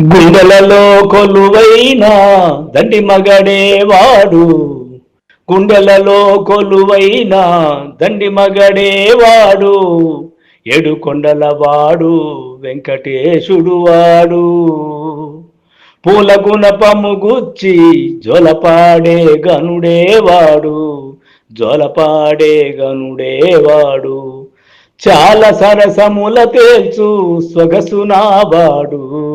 గుండెలలో కొలువైన దండి మగడే వాడు. గుండెలలో కొలువైన దండి మగడే వాడు. ఏడు కొండల వాడు వెంకటేశుడు వాడు. పూల గుణపము గుచ్చి జోలపాడే గనుడే వాడు. జోలపాడే గనుడేవాడు చాలా సరసముల తేల్చు సొగసునావాడు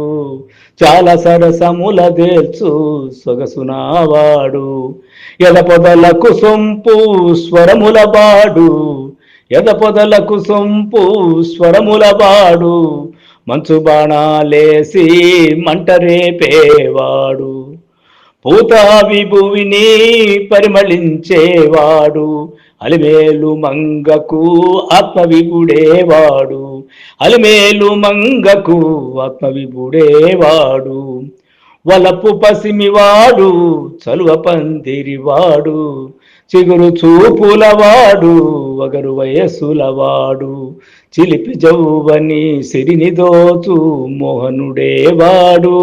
చాలా సరసముల తేల్చు సొగసునావాడు. ఎదపొదలకు సొంపు స్వరముల బాడు. ఎదపొదలకు సొంపు స్వరముల బాడు. మంచు బాణాలేసి మంట రేపేవాడు. పూత విభువిని పరిమళించేవాడు అలిమేలు మంగకు ఆత్మవిపుడేవాడు అలిమేలు మంగకు ఆత్మవిపుడేవాడు వలపు పసిమివాడు చలువ పందిరివాడు చిగురు చూపులవాడు వగరు వయస్సులవాడు చిలిపి జౌవని సిరిని దోచు మోహనుడేవాడు.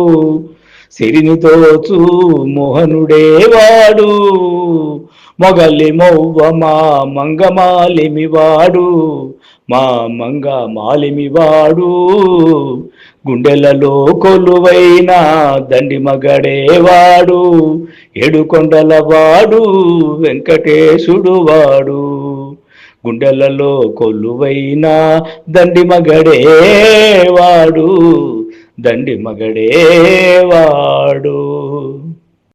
సిరిని మోహనుడే మోహనుడేవాడు. మొగలి మౌవ మా మంగమాలిమివాడు. మా మంగ మాలిమివాడు గుండెలలో కొలువైన దండి మగడేవాడు. ఏడుకొండల వాడు వెంకటేశుడు వాడు. గుండెలలో కొలువైన దండి మగడేవాడు. దండి మగడేవాడు